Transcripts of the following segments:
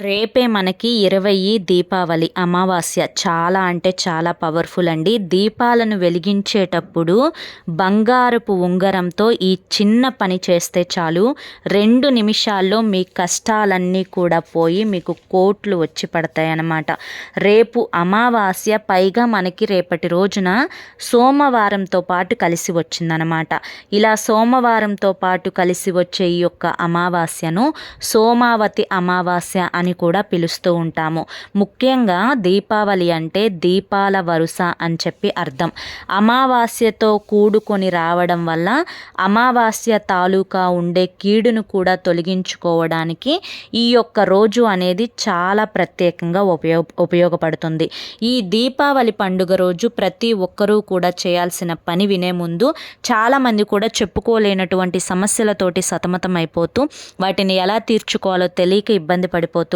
రేపే మనకి ఇరవై దీపావళి అమావాస్య. చాలా అంటే చాలా పవర్ఫుల్ అండి. దీపాలను వెలిగించేటప్పుడు బంగారపు ఉంగరంతో ఈ చిన్న పని చేస్తే చాలు. రెండు నిమిషాల్లో మీ కష్టాలన్నీ కూడా పోయి మీకు కోట్లు వచ్చి పడతాయి అన్నమాట రేపు అమావాస్య పైగా మనకి రేపటి రోజున సోమవారంతో పాటు కలిసి వచ్చిందనమాట ఇలా సోమవారంతో పాటు కలిసి వచ్చే ఈ యొక్క అమావాస్యను సోమావతి అమావాస్య అని కూడా పిలుస్తూ ఉంటాము. ముఖ్యంగా దీపావళి అంటే దీపాల వరుస అని చెప్పి అర్థం. అమావాస్యతో కూడుకొని రావడం వల్ల అమావాస్య తాలూకా ఉండే కీడును కూడా తొలగించుకోవడానికి ఈ యొక్క రోజు అనేది చాలా ప్రత్యేకంగా ఉపయోగ ఉపయోగపడుతుంది. ఈ దీపావళి పండుగ రోజు ప్రతి ఒక్కరూ కూడా చేయాల్సిన పని వినే ముందు చాలామంది కూడా చెప్పుకోలేనటువంటి సమస్యలతోటి సతమతం అయిపోతూ వాటిని ఎలా తీర్చుకోవాలో తెలియక ఇబ్బంది పడిపోతూ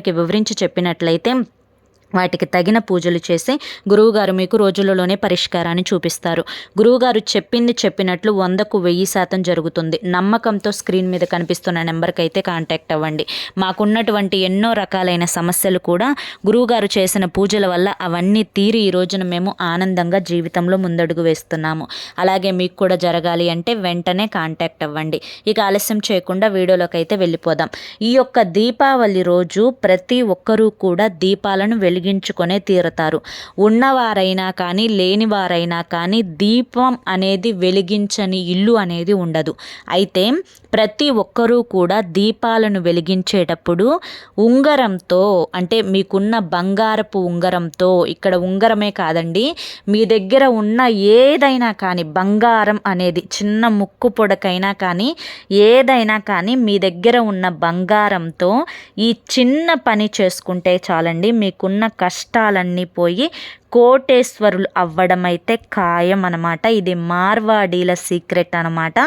వారికి వివరించి చెప్పినట్లయితే వాటికి తగిన పూజలు చేసి గురువుగారు మీకు రోజులలోనే పరిష్కారాన్ని చూపిస్తారు. గురువుగారు చెప్పింది చెప్పినట్లు వందకు వెయ్యి శాతం జరుగుతుంది. నమ్మకంతో స్క్రీన్ మీద కనిపిస్తున్న నెంబర్కి అయితే కాంటాక్ట్ అవ్వండి. మాకున్నటువంటి ఎన్నో రకాలైన సమస్యలు కూడా గురువుగారు చేసిన పూజల వల్ల అవన్నీ తీరి ఈ రోజున మేము ఆనందంగా జీవితంలో ముందడుగు వేస్తున్నాము. అలాగే మీకు కూడా జరగాలి అంటే వెంటనే కాంటాక్ట్ అవ్వండి. ఇక ఆలస్యం చేయకుండా వీడియోలోకి అయితే వెళ్ళిపోదాం. ఈ యొక్క దీపావళి రోజు ప్రతి ఒక్కరూ కూడా దీపాలను వెళ్ళి వెలిగించుకొనే తీరతారు. ఉన్నవారైనా కానీ లేనివారైనా కానీ దీపం అనేది వెలిగించని ఇల్లు అనేది ఉండదు. అయితే ప్రతి ఒక్కరూ కూడా దీపాలను వెలిగించేటప్పుడు ఉంగరంతో అంటే మీకున్న బంగారపు ఉంగరంతో ఇక్కడ ఉంగరమే కాదండి మీ దగ్గర ఉన్న ఏదైనా కానీ బంగారం అనేది చిన్న ముక్కు పొడకైనా కానీ ఏదైనా కానీ మీ దగ్గర ఉన్న బంగారంతో ఈ చిన్న పని చేసుకుంటే చాలండి. మీకున్న కష్టాలన్నీ పోయి కోటేశ్వరులు అవ్వడం అయితే ఖాయం అనమాట ఇది మార్వాడీల సీక్రెట్ అనమాట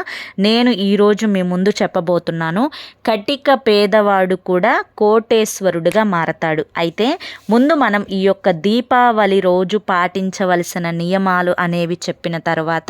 నేను ఈరోజు మీ ముందు చెప్పబోతున్నాను. కటిక పేదవాడు కూడా కోటేశ్వరుడుగా మారతాడు. అయితే ముందు మనం ఈ యొక్క దీపావళి రోజు పాటించవలసిన నియమాలు అనేవి చెప్పిన తర్వాత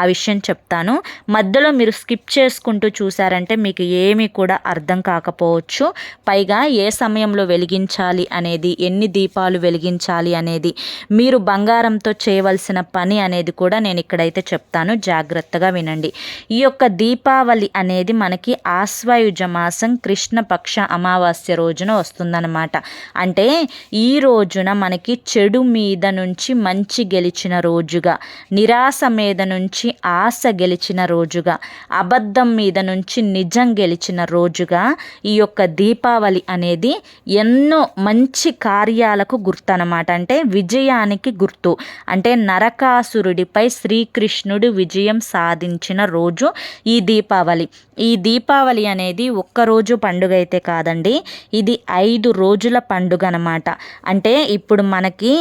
ఆ విషయం చెప్తాను. మధ్యలో మీరు స్కిప్ చేసుకుంటూ చూసారంటే మీకు ఏమీ కూడా అర్థం కాకపోవచ్చు. పైగా ఏ సమయంలో వెలిగించాలి అనేది ఎన్ని దీపాలు వెలిగించాలి అనేది మీరు బంగారంతో చేయవలసిన పని అనేది కూడా నేను ఇక్కడైతే చెప్తాను. జాగ్రత్తగా వినండి. ఈ యొక్క దీపావళి అనేది మనకి ఆశ్వయుజ మాసం కృష్ణపక్ష అమావాస్య రోజున వస్తుందన్నమాట. అంటే ఈ రోజున మనకి చెడు మీద నుంచి మంచి గెలిచిన రోజుగా నిరాశ మీద నుంచి ఆశ గెలిచిన రోజుగా అబద్ధం మీద నుంచి నిజం గెలిచిన రోజుగా ఈ యొక్క దీపావళి అనేది ఎన్నో మంచి కార్యాలకు గుర్తనమాట అంటే విజయా విజయానికి గుర్తు. అంటే నరకాసురుడిపై శ్రీకృష్ణుడు విజయం సాధించిన రోజు ఈ దీపావళి. ఈ దీపావళి అనేది ఒక్కరోజు పండుగ అయితే కాదండి ఇది ఐదు రోజుల పండుగ అనమాట అంటే ఇప్పుడు మనకి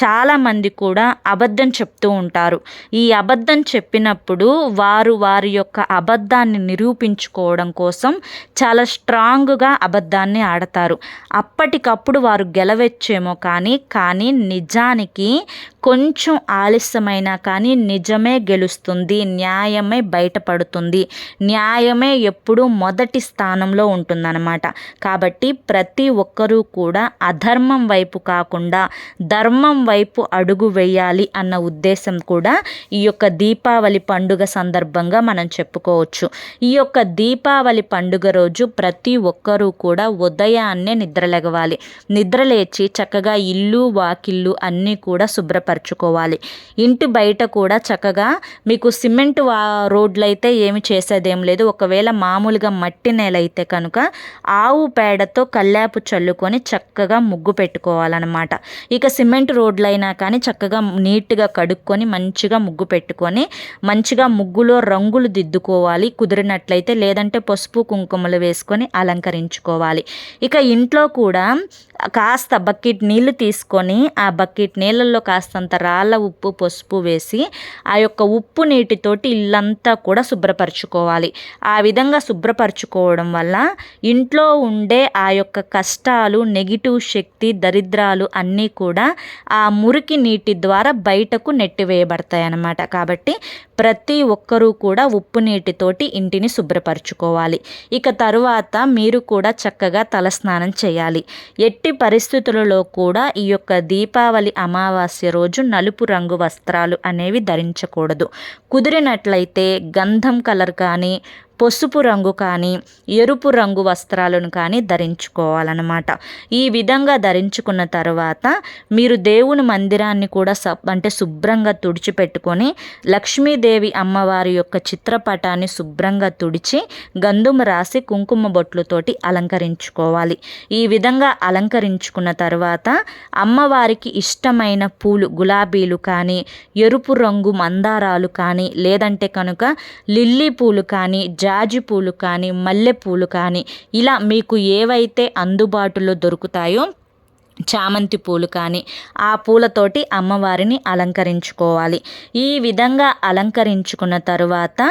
చాలామంది కూడా అబద్ధం చెప్తూ ఉంటారు. ఈ అబద్ధం చెప్పినప్పుడు వారు వారి యొక్క అబద్ధాన్ని నిరూపించుకోవడం కోసం చాలా స్ట్రాంగ్గా అబద్ధాన్ని ఆడతారు. అప్పటికప్పుడు వారు గెలవచ్చేమో కానీ కానీ నిజానికి కొంచెం ఆలస్యమైనా కానీ నిజమే గెలుస్తుంది న్యాయమే బయటపడుతుంది. న్యాయమే ఎప్పుడూ మొదటి స్థానంలో ఉంటుందన్నమాట. కాబట్టి ప్రతి ఒక్కరూ కూడా అధర్మం వైపు కాకుండా ధర్మం వైపు అడుగు వేయాలి అన్న ఉద్దేశం కూడా ఈ యొక్క దీపావళి పండుగ సందర్భంగా మనం చెప్పుకోవచ్చు. ఈ యొక్క దీపావళి పండుగ రోజు ప్రతి ఒక్కరూ కూడా ఉదయాన్నే నిద్రలేగవాలి. నిద్రలేచి చక్కగా ఇల్లు వాకిళ్ళు అన్నీ కూడా శుభ్రపరచు శుభ్రపరచుకోవాలి ఇంటి బయట కూడా చక్కగా మీకు సిమెంట్ రోడ్లు అయితే ఏమి చేసేదేం లేదు. ఒకవేళ మామూలుగా మట్టి నేల అయితే కనుక ఆవు పేడతో కల్లాపు చల్లుకొని చక్కగా ముగ్గు పెట్టుకోవాలన్నమాట. ఇక సిమెంట్ రోడ్లైనా కానీ చక్కగా నీట్గా కడుక్కొని మంచిగా ముగ్గు పెట్టుకొని మంచిగా ముగ్గులో రంగులు దిద్దుకోవాలి. కుదిరినట్లయితే లేదంటే పసుపు కుంకుమలు వేసుకొని అలంకరించుకోవాలి. ఇక ఇంట్లో కూడా కాస్త బకెట్ నీళ్ళు తీసుకొని ఆ బకెట్ నీళ్ళల్లో కాస్తంత రాళ్ళ ఉప్పు పసుపు వేసి ఆ యొక్క ఉప్పు నీటితోటి ఇల్లంతా కూడా శుభ్రపరచుకోవాలి. ఆ విధంగా శుభ్రపరచుకోవడం వల్ల ఇంట్లో ఉండే ఆ యొక్క కష్టాలు నెగిటివ్ శక్తి దరిద్రాలు అన్నీ కూడా ఆ మురికి నీటి ద్వారా బయటకు నెట్టివేయబడతాయి అన్నమాట కాబట్టి ప్రతి ఒక్కరూ కూడా ఉప్పు నీటితోటి ఇంటిని శుభ్రపరచుకోవాలి. ఇక తరువాత మీరు కూడా చక్కగా తలస్నానం చేయాలి. ఎట్టి పరిస్థితులలో కూడా ఈ యొక్క దీపావళి అమావాస్య రోజు నలుపు రంగు వస్త్రాలు అనేవి ధరించకూడదు. కుదిరినట్లయితే గంధం కలర్ కానీ పసుపు రంగు కానీ ఎరుపు రంగు వస్త్రాలను కానీ ధరించుకోవాలన్నమాట. ఈ విధంగా ధరించుకున్న తర్వాత మీరు దేవుని మందిరాన్ని కూడా సబ్ అంటే శుభ్రంగా తుడిచిపెట్టుకొని లక్ష్మీదేవి అమ్మవారి యొక్క చిత్రపటాన్ని శుభ్రంగా తుడిచి గంధుమ రాసి కుంకుమ బొట్లతోటి అలంకరించుకోవాలి. ఈ విధంగా అలంకరించుకున్న తర్వాత అమ్మవారికి ఇష్టమైన పూలు గులాబీలు కానీ ఎరుపు రంగు మందారాలు కానీ లేదంటే కనుక లిల్లీ పూలు కానీ జాజి పూలు కానీ మల్లెపూలు కానీ ఇలా మీకు ఏవైతే అందుబాటులో దొరుకుతాయో చామంతి పూలు కానీ ఆ పూలతోటి అమ్మవారిని అలంకరించుకోవాలి. ఈ విధంగా అలంకరించుకున్న తరువాత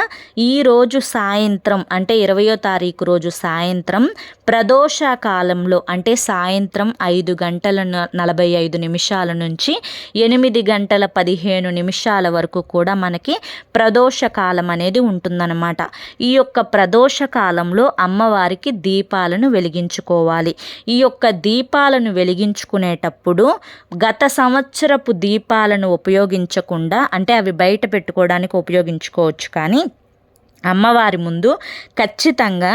ఈరోజు సాయంత్రం అంటే ఇరవయో తారీఖు రోజు సాయంత్రం ప్రదోష కాలంలో అంటే సాయంత్రం ఐదు గంటల నలభై ఐదు నిమిషాల నుంచి ఎనిమిది గంటల పదిహేను నిమిషాల వరకు కూడా మనకి ప్రదోష కాలం అనేది ఉంటుందన్నమాట. ఈ యొక్క ప్రదోష కాలంలో అమ్మవారికి దీపాలను వెలిగించుకోవాలి. ఈ యొక్క దీపాలను వెలిగించుకునేటప్పుడు గత సంవత్సరపు దీపాలను ఉపయోగించకుండా అంటే అవి బయట పెట్టుకోవడానికి ఉపయోగించుకోవచ్చు కానీ అమ్మవారి ముందు ఖచ్చితంగా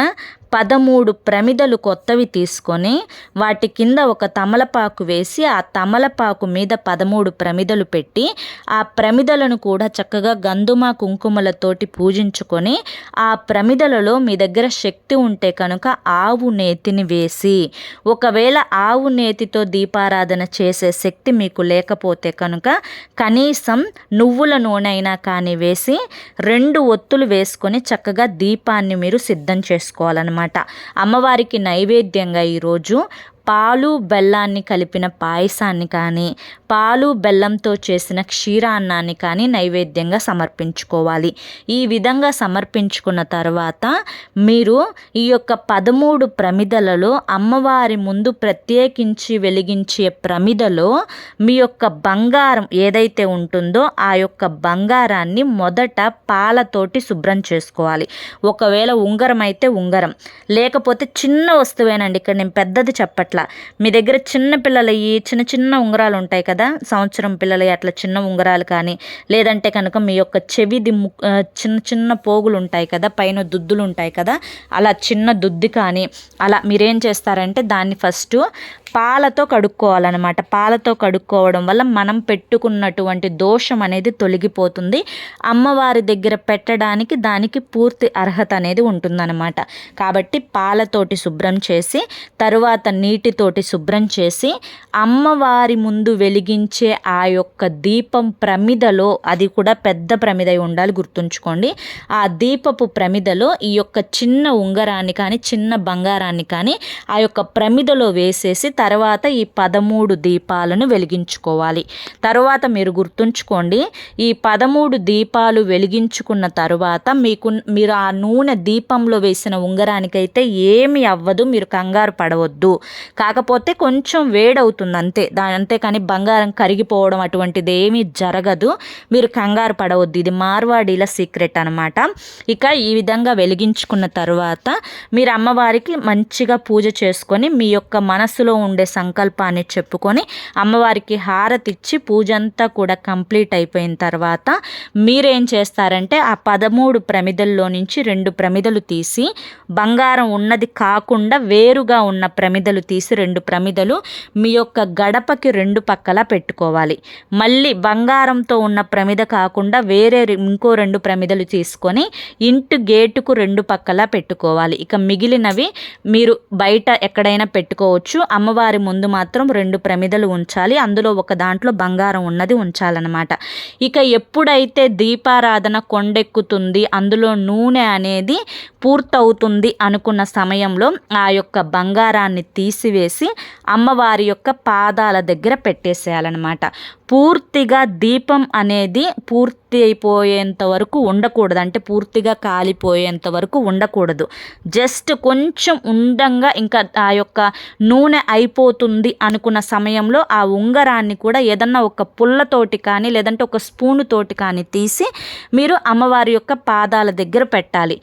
పదమూడు ప్రమిదలు కొత్తవి తీసుకొని వాటి కింద ఒక తమలపాకు వేసి ఆ తమలపాకు మీద పదమూడు ప్రమిదలు పెట్టి ఆ ప్రమిదలను కూడా చక్కగా గంధుమ కుంకుమలతోటి పూజించుకొని ఆ ప్రమిదలలో మీ దగ్గర శక్తి ఉంటే కనుక ఆవు నేతిని వేసి ఒకవేళ ఆవు నేతితో దీపారాధన చేసే శక్తి మీకు లేకపోతే కనుక కనీసం నువ్వుల నూనె అయినా కానీ వేసి రెండు ఒత్తులు వేసుకొని చక్కగా దీపాన్ని మీరు సిద్ధం చేసుకోవాలన్నమాట. అన్నమాట. అమ్మవారికి నైవేద్యంగా ఈరోజు పాలు బెల్లాన్ని కలిపిన పాయసాన్ని కానీ పాలు బెల్లంతో చేసిన క్షీరాన్నాన్ని కానీ నైవేద్యంగా సమర్పించుకోవాలి. ఈ విధంగా సమర్పించుకున్న తర్వాత మీరు ఈ యొక్క పదమూడు ప్రమిదలలో అమ్మవారి ముందు ప్రత్యేకించి వెలిగించే ప్రమిదలో మీ యొక్క బంగారం ఏదైతే ఉంటుందో ఆ యొక్క బంగారాన్ని మొదట పాలతోటి శుభ్రం చేసుకోవాలి. ఒకవేళ ఉంగరం అయితే ఉంగరం. లేకపోతే చిన్న వస్తువేనండి ఇక్కడ నేను పెద్దది చెప్పట్లేదు. అట్లా. మీ దగ్గర చిన్న పిల్లలవి చిన్న చిన్న ఉంగరాలు ఉంటాయి కదా? సంవత్సరం పిల్లలవి అట్లా చిన్న ఉంగరాలు కానీ లేదంటే కనుక మీ యొక్క చెవి దిమ్ము చిన్న చిన్న పోగులు ఉంటాయి కదా? పైన దుద్దులు ఉంటాయి కదా? అలా చిన్న దుద్ది కానీ అలా మీరేం చేస్తారంటే దాన్ని ఫస్ట్ పాలతో కడుక్కోవాలన్నమాట. పాలతో కడుక్కోవడం వల్ల మనం పెట్టుకున్నటువంటి దోషం అనేది తొలగిపోతుంది. అమ్మవారి దగ్గర పెట్టడానికి దానికి పూర్తి అర్హత అనేది ఉంటుందన్నమాట. కాబట్టి పాలతోటి శుభ్రం చేసి తరువాత నీటితోటి శుభ్రం చేసి అమ్మవారి ముందు వెలిగించే ఆ యొక్క దీపం ప్రమిదలో అది కూడా పెద్ద ప్రమిద ఉండాలి గుర్తుంచుకోండి. ఆ దీపపు ప్రమిదలో ఈ యొక్క చిన్న ఉంగరాన్ని కానీ చిన్న బంగారాన్ని కానీ ఆ యొక్క ప్రమిదలో వేసేసి తర్వాత ఈ పదమూడు దీపాలను వెలిగించుకోవాలి. తర్వాత మీరు గుర్తుంచుకోండి ఈ పదమూడు దీపాలు వెలిగించుకున్న తర్వాత మీకు మీరు ఆ నూనె దీపంలో వేసిన ఉంగరానికైతే ఏమి అవ్వదు మీరు కంగారు పడవద్దు. కాకపోతే కొంచెం వేడవుతుంది అంతే. దాని అంతేకాని బంగారం కరిగిపోవడం అటువంటిది ఏమీ జరగదు మీరు కంగారు పడవద్దు. ఇది మార్వాడీల సీక్రెట్ అనమాట ఇక ఈ విధంగా వెలిగించుకున్న తర్వాత మీరు అమ్మవారికి మంచిగా పూజ చేసుకొని మీ యొక్క మనసులో ఉండే సంకల్పాన్ని చెప్పుకొని అమ్మవారికి హారతిచ్చి పూజ అంతా కూడా కంప్లీట్ అయిపోయిన తర్వాత మీరేం చేస్తారంటే ఆ పదమూడు ప్రమిదల్లో నుంచి రెండు ప్రమిదలు తీసి బంగారం ఉన్నది కాకుండా వేరుగా ఉన్న ప్రమిదలు తీసి రెండు ప్రమిదలు మీ యొక్క గడపకి రెండు పక్కల పెట్టుకోవాలి. మళ్ళీ బంగారంతో ఉన్న ప్రమిద కాకుండా వేరే ఇంకో రెండు ప్రమిదలు తీసుకొని ఇంటి గేటుకు రెండు పక్కల పెట్టుకోవాలి. ఇక మిగిలినవి మీరు బయట ఎక్కడైనా పెట్టుకోవచ్చు. అమ్మవారి ముందు మాత్రం రెండు ప్రమిదలు ఉంచాలి. అందులో ఒక దాంట్లో బంగారం ఉన్నది ఉంచాలన్నమాట. ఇక ఎప్పుడైతే దీపారాధన కొండెక్కుతుంది అందులో నూనె అనేది పూర్తవుతుంది అనుకున్న సమయంలో ఆ యొక్క బంగారాన్ని తీసివేసి అమ్మవారి యొక్క పాదాల దగ్గర పెట్టేసేయాలన్నమాట. పూర్తిగా దీపం అనేది పూర్తి అయిపోయేంత వరకు ఉండకూడదు. అంటే పూర్తిగా కాలిపోయేంత వరకు ఉండకూడదు. జస్ట్ కొంచెం ఉండంగా ఇంకా ఆ యొక్క నూనె అయిపోతుంది అనుకున్న సమయంలో ఆ ఉంగరాన్ని కూడా ఏదన్నా ఒక పుల్లతోటి కానీ లేదంటే ఒక స్పూను తోటి కానీ తీసి మీరు అమ్మవారి యొక్క పాదాల దగ్గర పెట్టాలి.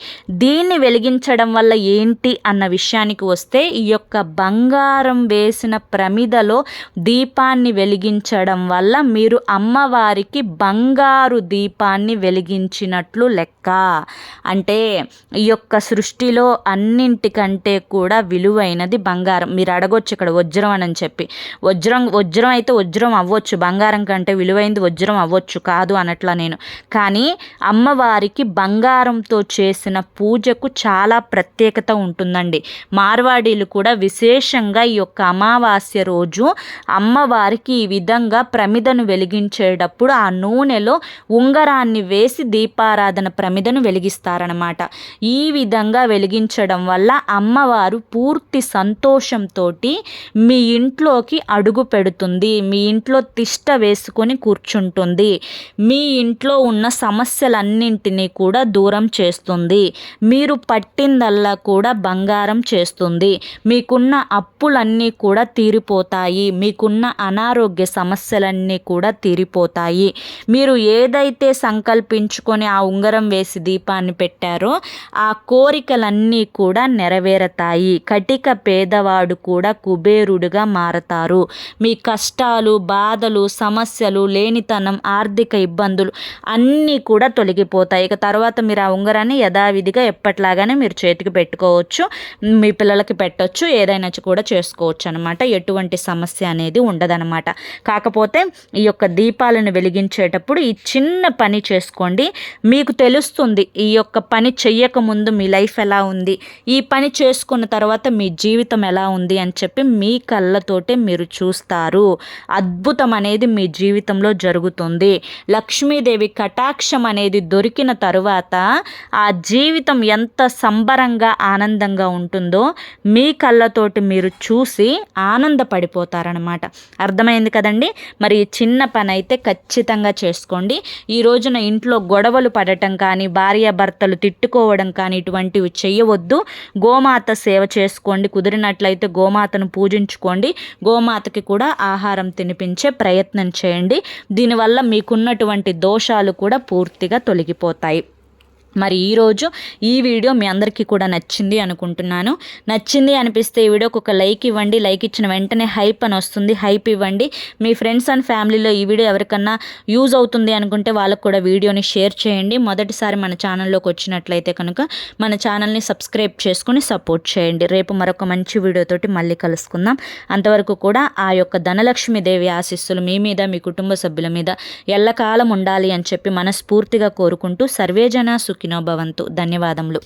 దీన్ని వెలిగించడం వల్ల ఏంటి అన్న విషయానికి వస్తే ఈ యొక్క బంగారం వేసిన ప్రమిదలో దీపాన్ని వెలిగించడం వల్ల మీరు అమ్మవారికి బంగారు దీపాన్ని వెలిగించినట్లు లెక్క. అంటే ఈ యొక్క సృష్టిలో అన్నింటికంటే కూడా విలువైనది బంగారం. మీరు అడగొచ్చు ఇక్కడ వజ్రం అని చెప్పి. వజ్రం వజ్రం అయితే వజ్రం అవ్వచ్చు బంగారం కంటే విలువైంది వజ్రం అవ్వచ్చు కాదు అనట్లా నేను. కానీ అమ్మవారికి బంగారంతో చేసిన పూజకు చాలా ప్రత్యేకత ఉంటుందండి. మార్వాడీలు కూడా విశేషంగా ఈ యొక్క అమావాస్య రోజు అమ్మవారికి ఈ విధంగా ప్రమిదను వెలిగించేటప్పుడు ఆ నూనెలో ఉంగరాన్ని వేసి దీపారాధన ప్రమిదను వెలిగిస్తారనమాట ఈ విధంగా వెలిగించడం వల్ల అమ్మవారు పూర్తి సంతోషంతో మీ ఇంట్లోకి అడుగు పెడుతుంది. మీ ఇంట్లో తిష్ట వేసుకొని కూర్చుంటుంది. మీ ఇంట్లో ఉన్న సమస్యలన్నింటినీ కూడా దూరం చేస్తుంది. మీరు పట్టిందల్లా కూడా బంగారం చేస్తుంది. మీకున్న అప్పులన్నీ కూడా తీరిపోతాయి. మీకున్న అనారోగ్య సమస్యలన్నీ కూడా తీరిపోతాయి. మీరు ఏదైతే సంకల్పించుకొని ఆ ఉంగరం వేసి దీపాన్ని పెట్టారో ఆ కోరికలన్నీ కూడా నెరవేరతాయి. కటిక పేదవాడు కూడా కుబేరుడుగా మారతారు. మీ కష్టాలు బాధలు సమస్యలు లేనితనం ఆర్థిక ఇబ్బందులు అన్నీ కూడా తొలగిపోతాయి. ఇక తర్వాత మీరు ఆ ఉంగరాన్ని యథావిధిగా ఎప్పట్లాగానే మీరు చేతికి పెట్టుకోవచ్చు. మీ పిల్లలకి పెట్టవచ్చు ఏదైనా కూడా చేసుకోవచ్చు అనమాట ఎటువంటి సమస్య అనేది ఉండదనమాట కాకపోతే ఈ యొక్క దీపాలను వెలిగించేటప్పుడు ఈ చిన్న పని చేసుకోండి. మీకు తెలుస్తుంది ఈ యొక్క పని చెయ్యకముందు మీ లైఫ్ ఎలా ఉంది? ఈ పని చేసుకున్న తర్వాత మీ జీవితం ఎలా ఉంది అని చెప్పి మీ కళ్ళతోటే మీరు చూస్తారు. అద్భుతం అనేది మీ జీవితంలో జరుగుతుంది. లక్ష్మీదేవి కటాక్షం అనేది దొరికిన తరువాత ఆ జీవితం ఎంత సంబరంగా ఆనందంగా ఉంటుందో మీ కళ్ళతోటి మీరు చూసి ఆనందపడిపోతారనమాట అర్థమైంది కదండి? మరి చిన్న పని అయితే ఖచ్చితంగా చేసుకోండి. ఈ రోజున ఇంట్లో గొడవలు పడటం కానీ భార్యాభర్తలు తిట్టుకోవడం కానీ ఇటువంటివి చేయవద్దు. గోమాత సేవ చేసుకోండి. కుదిరినట్లయితే గోమాతను పూజించుకోండి. గోమాతకి కూడా ఆహారం తినిపించే ప్రయత్నం చేయండి. దీనివల్ల మీకున్నటువంటి దోషాలు కూడా పూర్తిగా తొలగిపోతాయి. మరి ఈరోజు ఈ వీడియో మీ అందరికీ కూడా నచ్చింది అనుకుంటున్నాను. నచ్చింది అనిపిస్తే ఈ వీడియోకి ఒక లైక్ ఇవ్వండి. లైక్ ఇచ్చిన వెంటనే హైప్ అని వస్తుంది. హైప్ ఇవ్వండి. మీ ఫ్రెండ్స్ అండ్ ఫ్యామిలీలో ఈ వీడియో ఎవరికన్నా యూజ్ అవుతుంది అనుకుంటే వాళ్ళకు కూడా వీడియోని షేర్ చేయండి. మొదటిసారి మన ఛానల్లోకి వచ్చినట్లయితే కనుక మన ఛానల్ని సబ్స్క్రైబ్ చేసుకుని సపోర్ట్ చేయండి. రేపు మరొక మంచి వీడియోతోటి మళ్ళీ కలుసుకుందాం. అంతవరకు కూడా ఆ యొక్క ధనలక్ష్మీదేవి ఆశీస్సులు మీ మీద మీ కుటుంబ సభ్యుల మీద ఎల్లకాలం ఉండాలి అని చెప్పి మనస్ఫూర్తిగా కోరుకుంటూ సర్వేజన సుఖ సుఖినో ధన్యవాదములు.